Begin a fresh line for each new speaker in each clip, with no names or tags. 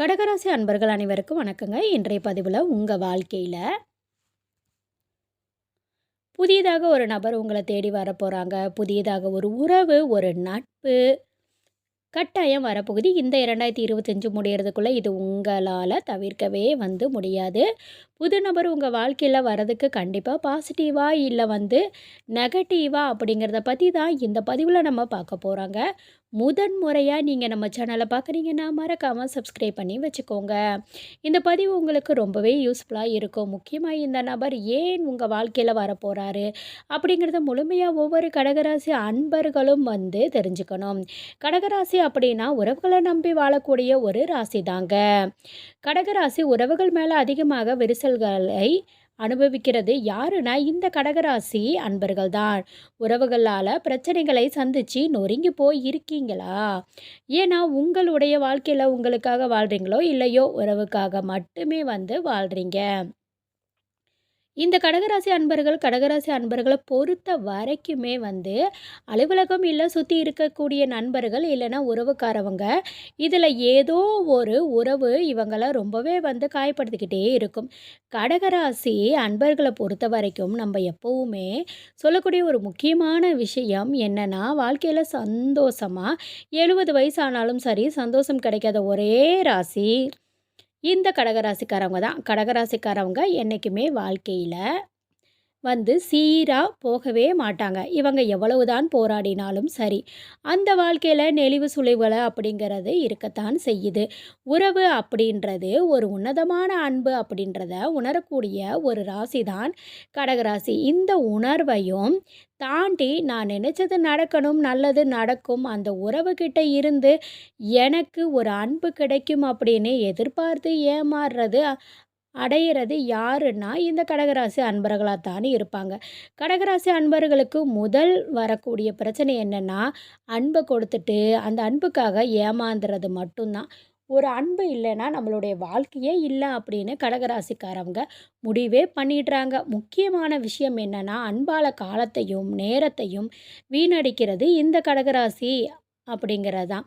கடகராசி அன்பர்கள் அனைவருக்கும் வணக்கங்க. இன்றைய பதிவில் உங்கள் வாழ்க்கையில் புதியதாக ஒரு நபர் உங்களை தேடி வர போகிறாங்க புதியதாக ஒரு உறவு ஒரு நட்பு கட்டாயம் வரப்போகுது. இந்த இரண்டாயிரத்தி இருபத்தஞ்சு முடியறதுக்குள்ளே இது உங்களால் தவிர்க்கவே வந்து முடியாது. புது நபர் உங்கள் வாழ்க்கையில் வரதுக்கு கண்டிப்பாக பாசிட்டிவாக இல்லை வந்து நெகட்டிவாக அப்படிங்கிறத பற்றி தான் இந்த பதிவில் நம்ம பார்க்க போகிறாங்க முதன் முறையாக நீங்கள் நம்ம சேனலை பார்க்குறீங்கன்னா மறக்காமல் சப்ஸ்கிரைப் பண்ணி வச்சுக்கோங்க. இந்த பதிவு உங்களுக்கு ரொம்பவே யூஸ்ஃபுல்லாக இருக்கும். முக்கியமாக இந்த நபர் ஏன் உங்கள் வாழ்க்கையில் வரப்போகிறாரு அப்படிங்கிறத முழுமையாக ஒவ்வொரு கடகராசி அன்பர்களும் வந்து தெரிஞ்சுக்கணும். கடகராசி அப்படின்னா உறவுகளை நம்பி வாழக்கூடிய ஒரு ராசி தாங்க கடகராசி உறவுகள் மேலே அதிகமாக விரிசல்களை அனுபவிக்கிறது யாருன்னா இந்த கடகராசி அன்பர்கள் தான் உறவுகளால் பிரச்சனைகளை சந்தித்து நொறுங்கி போய் இருக்கீங்களா? ஏன்னா உங்களுடைய வாழ்க்கையில் உங்களுக்காக வாழ்கிறீங்களோ இல்லையோ உறவுக்காக மட்டுமே வந்து வாழ்கிறீங்க இந்த கடகராசி அன்பர்கள் கடகராசி அன்பர்களை பொறுத்த வரைக்குமே வந்து அலுவலகம் இல்லை சுற்றி இருக்கக்கூடிய நண்பர்கள் இல்லைன்னா உறவுக்காரவங்க இதில் ஏதோ ஒரு உறவு இவங்களை ரொம்பவே வந்து காயப்படுத்திக்கிட்டே இருக்கும். கடகராசி அன்பர்களை பொறுத்த வரைக்கும் நம்ம எப்போவுமே சொல்லக்கூடிய ஒரு முக்கியமான விஷயம் என்னென்னா வாழ்க்கையில் சந்தோஷமாக எழுபது வயசானாலும் சரி சந்தோஷம் கிடைக்காத ஒரே ராசி. இந்த கடகராசிக்காரவங்க தான். கடகராசிக்காரவங்க என்றைக்குமே வாழ்க்கையில் வந்து சீராக போகவே மாட்டாங்க. இவங்க எவ்வளவுதான் போராடினாலும் சரி. அந்த வாழ்க்கையில் நெளிவு சுழிவுகளை அப்படிங்கிறது இருக்கத்தான் செய்யுது. உறவு அப்படின்றது ஒரு உன்னதமான அன்பு அப்படின்றத உணரக்கூடிய ஒரு ராசி தான் கடகராசி. இந்த உணர்வையும் தாண்டி நான் நினச்சது நடக்கணும் நல்லது நடக்கும் அந்த உறவுகிட்ட இருந்து எனக்கு ஒரு அன்பு கிடைக்கும் அப்படின்னு எதிர்பார்த்து ஏமாறுறது அடையிறது யாருன்னா இந்த கடகராசி அன்பர்களாக தானே இருப்பாங்க. கடகராசி அன்பர்களுக்கு முதல் வரக்கூடிய பிரச்சனை என்னென்னா அன்பை கொடுத்துட்டு அந்த அன்புக்காக ஏமாந்துறது மட்டும்தான். ஒரு அன்பு இல்லைன்னா நம்மளுடைய வாழ்க்கையே இல்லை அப்படின்னு கடகராசிக்காரவங்க முடிவே பண்ணிடுறாங்க. முக்கியமான விஷயம் என்னென்னா அன்பால காலத்தையும் நேரத்தையும் வீணடிக்கிறது இந்த கடகராசி அப்படிங்கிறது தான்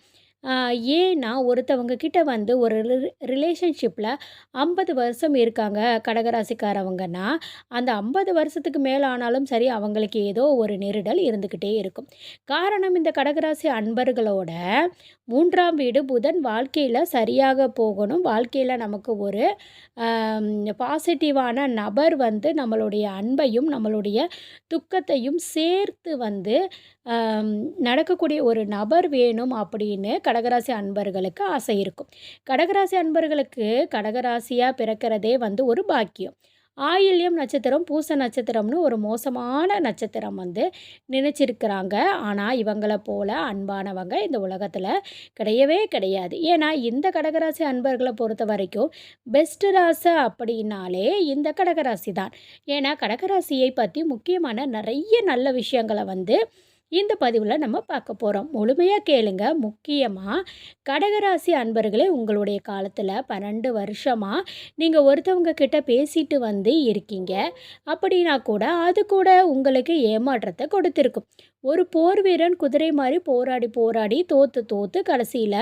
ஏன்னா ஒருத்தவங்க கிட்ட வந்து ஒரு ரிலேஷன்ஷிப்பில் ஐம்பது வருஷம் இருக்காங்க கடகராசிக்காரவங்கன்னா அந்த ஐம்பது வருஷத்துக்கு மேலே ஆனாலும் சரி அவங்களுக்கு ஏதோ ஒரு நெருடல் இருந்துக்கிட்டே இருக்கும். காரணம் இந்த கடகராசி அன்பர்களோட மூன்றாம் வீடு புதன் வாழ்க்கையில் சரியாக போகணும். வாழ்க்கையில் நமக்கு ஒரு பாசிட்டிவான நபர் வந்து நம்மளுடைய அன்பையும் நம்மளுடைய துக்கத்தையும் சேர்த்து வந்து நடக்கக்கூடிய ஒரு நபர் வேணும் அப்படின்னு கடகராசி அன்பர்களுக்கு ஆசை இருக்கும். கடகராசி அன்பர்களுக்கு கடகராசியாக பிறக்கிறதே வந்து ஒரு பாக்கியம். ஆயில்யம் நட்சத்திரம் பூச நட்சத்திரம்னு ஒரு மோசமான நட்சத்திரம் வந்து நினச்சிருக்கிறாங்க. ஆனால் இவங்களை போல அன்பானவங்க இந்த உலகத்தில் கிடையவே கிடையாது. ஏன்னா இந்த கடகராசி அன்பர்களை பொறுத்த வரைக்கும் பெஸ்ட் ராசி அப்படின்னாலே இந்த கடகராசி தான். ஏன்னா கடகராசியை பற்றி முக்கியமான நிறைய நல்ல விஷயங்களை வந்து இந்த பதிவில் நம்ம பார்க்க போகிறோம் முழுமையாக கேளுங்க. முக்கியமாக கடகராசி அன்பர்களே உங்களுடைய காலத்தில் பன்னெண்டு வருஷமாக நீங்கள் ஒருத்தவங்க கிட்ட பேசிட்டு வந்து இருக்கீங்க. அப்படின்னா கூட அது கூட உங்களுக்கு ஏமாற்றத்தை கொடுத்துருக்கும். ஒரு போர் வீரன் குதிரை மாதிரி போராடி போராடி தோற்று தோற்று கடைசியில்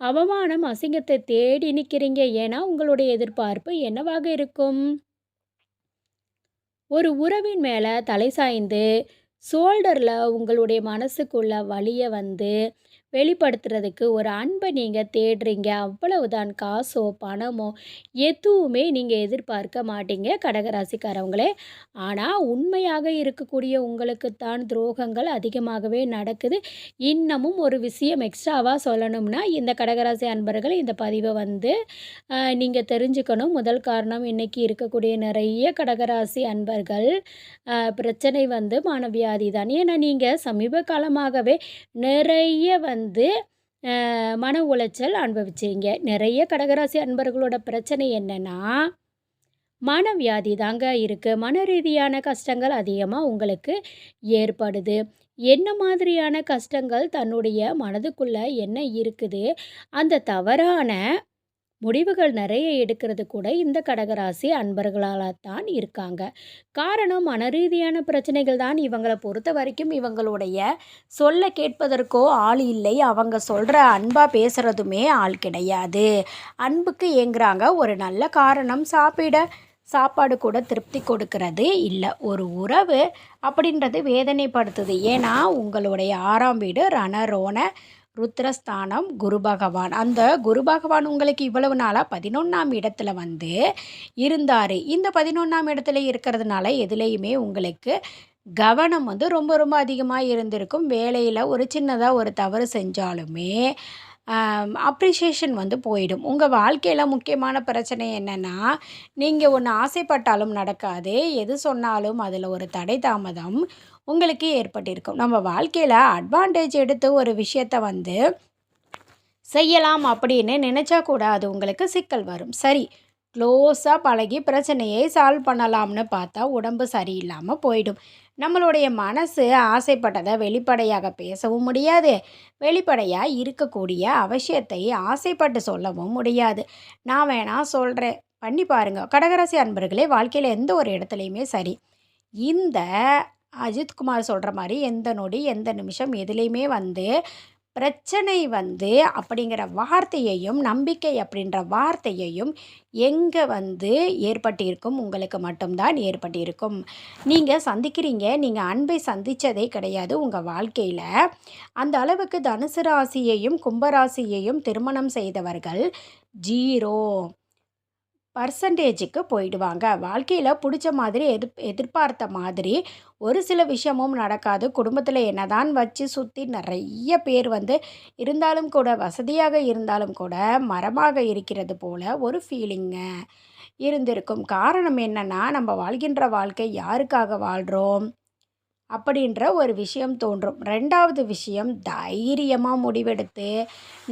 அவமானம் அசிங்கத்தை தேடி நிற்கிறீங்க ஏன்னா உங்களுடைய எதிர்பார்ப்பு என்னவாக இருக்கும்? ஒரு உறவின் மேலே தலை சாய்ந்து ஷோல்டரில் உங்களுடைய மனசுக்குள்ள வழியை வந்து வெளிப்படுத்துறதுக்கு ஒரு அன்பை நீங்கள் தேடுறீங்க. அவ்வளவுதான் காசோ பணமோ எதுவுமே நீங்கள் எதிர்பார்க்க மாட்டீங்க கடகராசிக்காரவங்களே. ஆனால் உண்மையாக இருக்கக்கூடிய உங்களுக்குத்தான் துரோகங்கள் அதிகமாகவே நடக்குது. இன்னமும் ஒரு விஷயம் எக்ஸ்ட்ராவாக சொல்லணும்னா இந்த கடகராசி அன்பர்கள் இந்த பதிவை வந்து நீங்கள் தெரிஞ்சுக்கணும். முதல் காரணம் இன்றைக்கி இருக்கக்கூடிய நிறைய கடகராசி அன்பர்கள் பிரச்சனை வந்து மானவியாதி தான். ஏன்னா நீங்கள் சமீப காலமாகவே நிறைய வந்து வந்து மன உளைச்சல் அனுபவிச்சிங்க. நிறைய கடகராசி அன்பர்களோட பிரச்சனை என்னென்னா மனவியாதி தாங்க இருக்குது மன ரீதியான கஷ்டங்கள் அதிகமாக உங்களுக்கு ஏற்படுது. என்ன மாதிரியான கஷ்டங்கள் தன்னுடைய மனதுக்குள்ளே என்ன இருக்குது? அந்த தவறான முடிவுகள் நிறைய எடுக்கிறது கூட இந்த கடகராசி அன்பர்களால தான் இருக்காங்க. காரணம் மனரீதியான பிரச்சனைகள் தான் இவங்களை பொறுத்த வரைக்கும் இவங்களுடைய சொல்ல கேட்பதற்கோ ஆள் இல்லை. அவங்க சொல்கிற அன்பாக பேசுகிறதுமே ஆள் கிடையாது. அன்புக்கு ஏங்குறாங்க. ஒரு நல்ல காரணம் சாப்பிட சாப்பாடு கூட திருப்தி கொடுக்கறது இல்லை ஒரு உறவு அப்படின்றது வேதனைப்படுத்துது. ஏன்னா உங்களுடைய ஆறாம் வீடு ரணரோன ருத்ரஸ்தானம் குரு பகவான். அந்த குரு பகவான் உங்களுக்கு இவ்வளவு நாளாக பதினொன்றாம் இடத்துல வந்து இருந்தார் இந்த 11ஆம் இடத்துல இருக்கிறதுனால எதுலேயுமே உங்களுக்கு கவனம் வந்து ரொம்ப ரொம்ப அதிகமாக இருந்திருக்கும். வேலையில் ஒரு சின்னதாக ஒரு தவறு செஞ்சாலுமே அப்ரிஷியேஷன் வந்து போயிடும். உங்கள் வாழ்க்கையில் முக்கியமான பிரச்சனை என்னென்னா நீங்கள் ஒன்று ஆசைப்பட்டாலும் நடக்காது. எது சொன்னாலும் அதில் ஒரு தடை தாமதம் உங்களுக்கு ஏற்பட்டிருக்கும். நம்ம வாழ்க்கையில் அட்வான்டேஜ் எடுத்து ஒரு விஷயத்தை வந்து செய்யலாம் அப்படின்னு நினச்சா கூட அது உங்களுக்கு சிக்கல் வரும். சரி, க்ளோஸாக பழகி பிரச்சனையை சால்வ் பண்ணலாம்னு பார்த்தா உடம்பு சரியில்லாமல் போயிடும். நம்மளுடைய மனசு ஆசைப்பட்டதை வெளிப்படையாக பேசவும் முடியாது. வெளிப்படையாக இருக்கக்கூடிய அவசியத்தை ஆசைப்பட்டு சொல்லவும் முடியாது. நான் வேணா சொல்கிறேன் பண்ணி பாருங்கள் கடகராசி அன்பர்களே வாழ்க்கையில் எந்த ஒரு இடத்துலையுமே சரி, இந்த அஜித்குமார் சொல்கிற மாதிரி எந்த நொடி, எந்த நிமிஷம் எதுலேயுமே வந்து பிரச்சனை வந்து அப்படிங்கிற வார்த்தையையும், நம்பிக்கை அப்படின்ற வார்த்தையையும் எங்கே வந்து ஏற்பட்டிருக்கும்? உங்களுக்கு மட்டும்தான் ஏற்பட்டிருக்கும். நீங்கள் சந்திக்கிறீங்க. நீங்கள் அன்பை சந்தித்ததே கிடையாது உங்கள் வாழ்க்கையில் அந்த அளவுக்கு தனுசு ராசியையும், கும்பராசியையும் திருமணம் செய்தவர்கள் ஜீரோ பர்சன்டேஜுக்கு போயிடுவாங்க. வாழ்க்கையில் பிடிச்ச மாதிரி எதிர் எதிர்பார்த்த மாதிரி ஒரு சில விஷயமும் நடக்காது. குடும்பத்தில் என்னதான் வச்சு சுற்றி நிறைய பேர் வந்து இருந்தாலும் கூட வசதியாக இருந்தாலும் கூட மரமாக இருக்கிறது போல் ஒரு ஃபீலிங்க இருந்திருக்கும். காரணம் என்னன்னா, நம்ம வாழ்கின்ற வாழ்க்கை யாருக்காக வாழ்கிறோம் அப்படின்ற ஒரு விஷயம் தோன்றும். ரெண்டாவது விஷயம் தைரியமாக முடிவெடுத்து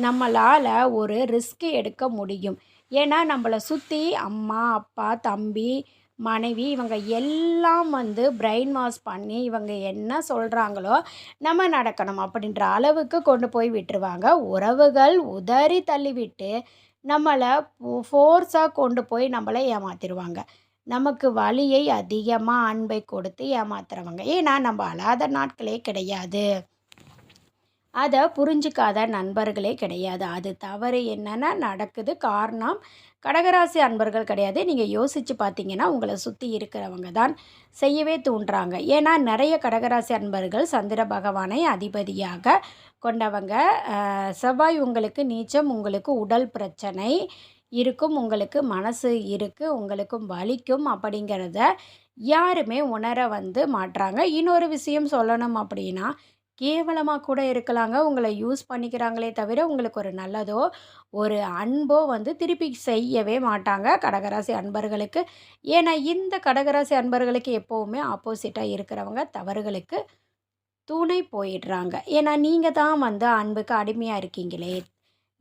நம்மளால் ஒரு ரிஸ்க் எடுக்க முடியும். ஏன்னா நம்மளை சுற்றி அம்மா, அப்பா, தம்பி, மனைவி இவங்க எல்லாம் வந்து பிரெயின் வாஷ் பண்ணி இவங்க என்ன சொல்கிறாங்களோ நம்ம நடக்கணும் அப்படின்ற அளவுக்கு கொண்டு போய் விட்டுருவாங்க. உறவுகள் உதறி தள்ளிவிட்டு நம்மளை ஃபோ கொண்டு போய் நம்மளை ஏமாற்றிடுவாங்க நமக்கு வழியை அதிகமாக அன்பை கொடுத்து ஏமாத்துறவங்க. ஏன்னா நம்ம அழாத நாட்களே கிடையாது. அதை புரிஞ்சுக்காத நண்பர்களே கிடையாது. அது தவறு என்னென்னா நடக்குது. காரணம் கடகராசி அன்பர்கள் கிடையாது. நீங்கள் யோசித்து பார்த்தீங்கன்னா, உங்களை சுற்றி இருக்கிறவங்க தான் செய்யவே தூண்டுறாங்க. ஏன்னா நிறைய கடகராசி அன்பர்கள் சந்திர பகவானை அதிபதியாக கொண்டவங்க. செவ்வாய் உங்களுக்கு நீச்சம். உங்களுக்கு உடல் பிரச்சனை இருக்கும். உங்களுக்கு மனசு இருக்குது உங்களுக்கும் வலிக்கும் அப்படிங்கிறத யாருமே உணர வந்து மாட்டுறாங்க இன்னொரு விஷயம் சொல்லணும் அப்படின்னா, கேவலமாக கூட இருக்கலாங்க. உங்களை யூஸ் பண்ணிக்கிறாங்களே தவிர, உங்களுக்கு ஒரு நல்லதோ, ஒரு அன்போ வந்து திருப்பி செய்யவே மாட்டாங்க கடகராசி அன்பர்களுக்கு. ஏன்னா இந்த கடகராசி அன்பர்களுக்கு எப்போவுமே ஆப்போசிட்டாக இருக்கிறவங்க தவறுகளுக்கு துணை போயிடுறாங்க. ஏன்னா நீங்கள் தான் வந்து அன்புக்கு அடிமையாக இருக்கீங்களே.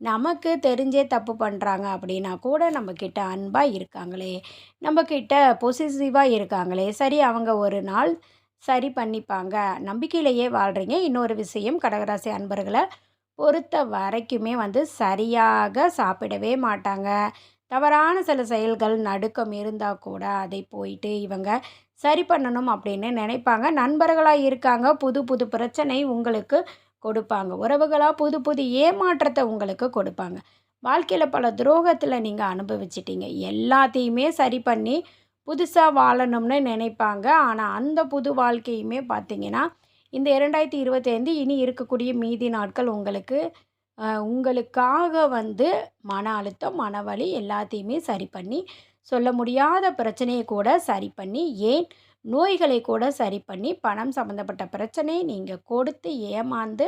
நமக்கு தெரிஞ்சே தப்பு பண்ணுறாங்க அப்படின்னா கூட நம்மக்கிட்ட அன்பாக இருக்காங்களே. நம்மக்கிட்ட பொசிசிவாக இருக்காங்களே. சரி அவங்க ஒரு நாள் சரி பண்ணிப்பாங்க. நம்பிக்கையிலேயே வாழ்கிறீங்க இன்னொரு விஷயம் கடகராசி அன்பர்களை பொறுத்த வரைக்குமே வந்து சரியாக சாப்பிடவே மாட்டாங்க. தவறான சில செயல்கள், நடுக்கம் இருந்தால் கூட அதை போயிட்டு இவங்க சரி பண்ணணும் அப்படின்னு நினைப்பாங்க. நண்பர்களாக இருக்காங்க. புது புது பிரச்சனை உங்களுக்கு கொடுப்பாங்க. உறவுகளாக புது புது ஏமாற்றத்தை உங்களுக்கு கொடுப்பாங்க. வாழ்க்கையில் பல துரோகத்தில் நீங்கள் அனுபவிச்சிட்டிங்க எல்லாத்தையுமே சரி பண்ணி புதுசாக வாழணும்னு நினைப்பாங்க. ஆனால் அந்த புது வாழ்க்கையுமே பார்த்திங்கன்னா இந்த 2025 இனி இருக்கக்கூடிய மீதி நாட்கள் உங்களுக்கு உங்களுக்காக வந்து மன அழுத்தம், மனவலி எல்லாத்தையுமே சரி பண்ணி, சொல்ல முடியாத பிரச்சனையை கூட சரி பண்ணி, ஏன் நோய்களை கூட சரி பண்ணி, பணம் சம்மந்தப்பட்ட பிரச்சனையை நீங்கள் கொடுத்து ஏமாந்து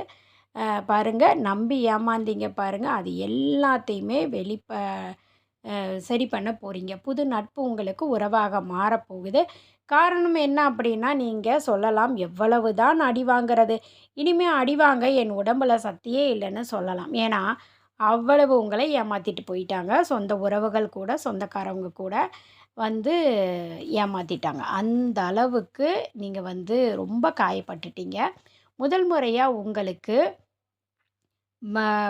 பாருங்கள் நம்பி ஏமாந்தீங்க பாருங்கள் அது எல்லாத்தையுமே வெளிப்ப சரி பண்ண போகிறீங்க புது நட்பு உங்களுக்கு உறவாக மாறப்போகுது. காரணம் என்ன அப்படின்னா, நீங்கள் சொல்லலாம் எவ்வளவு தான் அடி வாங்குறது? இனிமேல் அடி வாங்க என் உடம்புல சக்தியே இல்லைன்னு சொல்லலாம். ஏன்னா, அவ்வளவு உங்களை ஏமாற்றிட்டு போயிட்டாங்க. சொந்த உறவுகள் கூட, சொந்தக்காரவங்க கூட வந்து ஏமாற்றிட்டாங்க அந்த அளவுக்கு நீங்கள் வந்து ரொம்ப காயப்பட்டுட்டீங்க. முதல் முறையாக உங்களுக்கு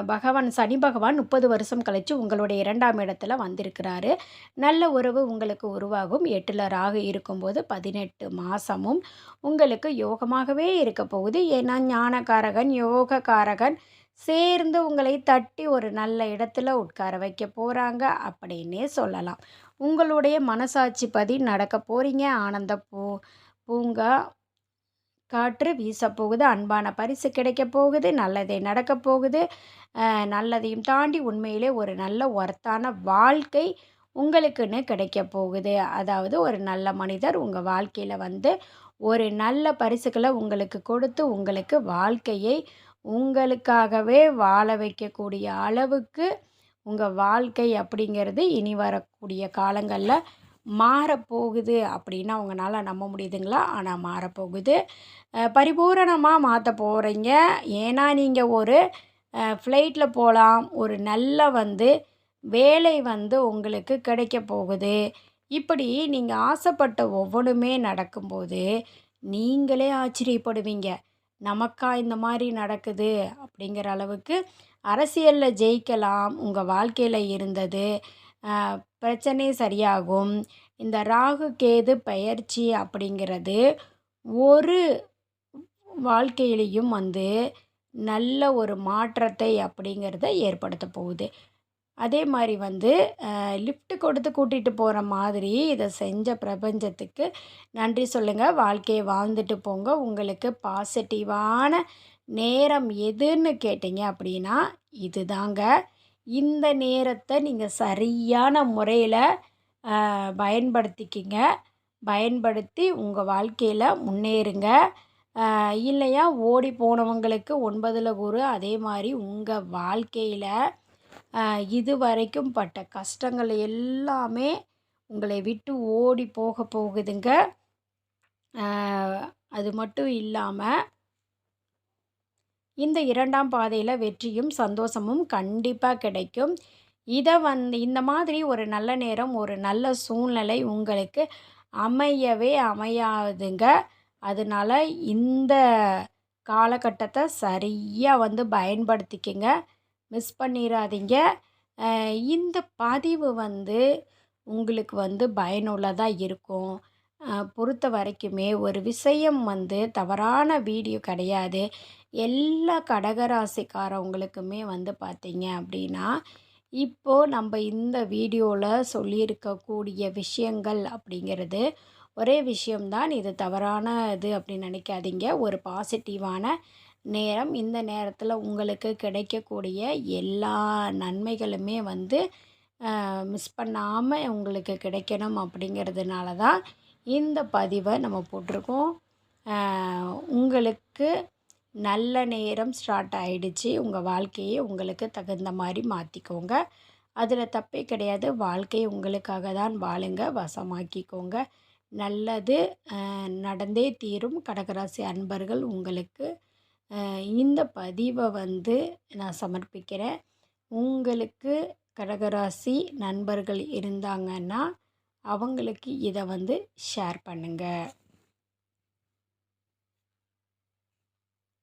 பகவான் சனி பகவான் முப்பது வருஷம் கழித்து உங்களுடைய இரண்டாம் இடத்துல வந்திருக்கிறாரு. நல்ல உறவு உங்களுக்கு உருவாகும். எட்டில் ராகு இருக்கும்போது பதினெட்டு மாதமும் உங்களுக்கு யோகமாகவே இருக்க போகுது. ஏன்னா ஞானகாரகன் யோகக்காரகன் சேர்ந்து உங்களை தட்டி ஒரு நல்ல இடத்துல உட்கார வைக்க போகிறாங்க அப்படின்னே சொல்லலாம். உங்களுடைய மனசாட்சி பதி நடக்க போகிறீங்க ஆனந்த பூ பூங்கா காற்று வீசப்போகுது அன்பான பரிசு கிடைக்க போகுது நல்லதே நடக்கப் போகுது. நல்லதையும் தாண்டி உண்மையிலே ஒரு நல்ல ஒர்த்தான வாழ்க்கை உங்களுக்குன்னு கிடைக்க போகுது. அதாவது ஒரு நல்ல மனிதர் உங்கள் வாழ்க்கையில் வந்து ஒரு நல்ல பரிசுகளை உங்களுக்கு கொடுத்து உங்களுக்கு வாழ்க்கையை உங்களுக்காகவே வாழ வைக்கக்கூடிய அளவுக்கு உங்கள் வாழ்க்கை அப்படிங்கிறது இனி வரக்கூடிய காலங்களில் மாறப்போகுது அப்படின்னு அவங்களால நம்ப முடியுதுங்களா? ஆனால் மாறப்போகுது. பரிபூரணமாக மாற்ற போகிறீங்க ஏன்னா நீங்கள் ஒரு ஃப்ளைட்டில் போகலாம் ஒரு நல்ல வந்து வேலை வந்து உங்களுக்கு கிடைக்க போகுது. இப்படி நீங்கள் ஆசைப்பட்ட ஒவ்வொன்றுமே நடக்கும்போது நீங்களே ஆச்சரியப்படுவீங்க. நமக்கா இந்த மாதிரி நடக்குது அப்படிங்கிற அளவுக்கு அரசியலில் ஜெயிக்கலாம். உங்கள் வாழ்க்கையில் இருந்தது. பிரச்சனை சரியாகும். இந்த ராகு கேது பயிற்சி அப்படிங்கிறது ஒரு வாழ்க்கையிலையும் வந்து நல்ல ஒரு மாற்றத்தை அப்படிங்கிறத ஏற்படுத்த போகுது. அதே மாதிரி வந்து லிஃப்ட் கொடுத்து கூட்டிகிட்டு போகிற மாதிரி இதை செஞ்ச பிரபஞ்சத்துக்கு நன்றி சொல்லுங்கள் வாழ்க்கையை வாழ்ந்துட்டு போங்க. உங்களுக்கு பாசிட்டிவான நேரம் எதுன்னு கேட்டிங்க அப்படின்னா இது தாங்க இந்த நேரத்தை நீங்கள் சரியான முறையில் பயன்படுத்திக்கிங்க. பயன்படுத்தி உங்கள் வாழ்க்கையில் முன்னேறுங்க. இல்லையா ஓடி போனவங்களுக்கு ஒன்பதில் குரு அதே மாதிரி உங்கள் வாழ்க்கையில் இது வரைக்கும் பட்ட கஷ்டங்கள் எல்லாமே உங்களை விட்டு ஓடி போக போகுதுங்க. அது மட்டும் இல்லாமல் இந்த இரண்டாம் பாதையில் வெற்றியும் சந்தோஷமும் கண்டிப்பாக கிடைக்கும். இதை வந்து இந்த மாதிரி ஒரு நல்ல நேரம் ஒரு நல்ல சூழ்நிலை உங்களுக்கு அமையவே அமையாதுங்க. அதனால இந்த காலகட்டத்தை சரியாக வந்து பயன்படுத்திக்கங்க. மிஸ் பண்ணிடாதீங்க இந்த பதிவு வந்து உங்களுக்கு வந்து பயனுள்ளதாக இருக்கும். பொறுத்த வரைக்குமே ஒரு விஷயம் வந்து தவறான வீடியோ கிடையாது. எல்லா கடகராசிக்காரவங்களுக்குமே வந்து பார்த்தீங்க அப்படின்னா இப்போது நம்ம இந்த வீடியோவில் சொல்லியிருக்கக்கூடிய விஷயங்கள் அப்படிங்கிறது ஒரே விஷயம்தான். இது தவறான இது அப்படின்னு நினைக்காதீங்க. ஒரு பாசிட்டிவான நேரம் இந்த நேரத்தில் உங்களுக்கு கிடைக்கக்கூடிய எல்லா நன்மைகளுமே வந்து மிஸ் பண்ணாமல் உங்களுக்கு கிடைக்கணும் அப்படிங்கிறதுனால தான் இந்த பதிவை நம்ம போட்டிருக்கோம். உங்களுக்கு நல்ல நேரம் ஸ்டார்ட் ஆகிடுச்சு உங்கள் வாழ்க்கையை உங்களுக்கு தகுந்த மாதிரி மாற்றிக்கோங்க அதில் தப்பே கிடையாது. வாழ்க்கை உங்களுக்காக தான் வாழுங்க. வசமாக்கிக்கோங்க. நல்லது நடந்தே தீரும். கடகராசி அன்பர்கள் உங்களுக்கு இந்த பதிவை வந்து நான் சமர்ப்பிக்கிறேன். உங்களுக்கு கடகராசி நண்பர்கள் இருந்தாங்கன்னா அவங்களுக்கு இதை வந்து ஷேர் பண்ணுங்கள்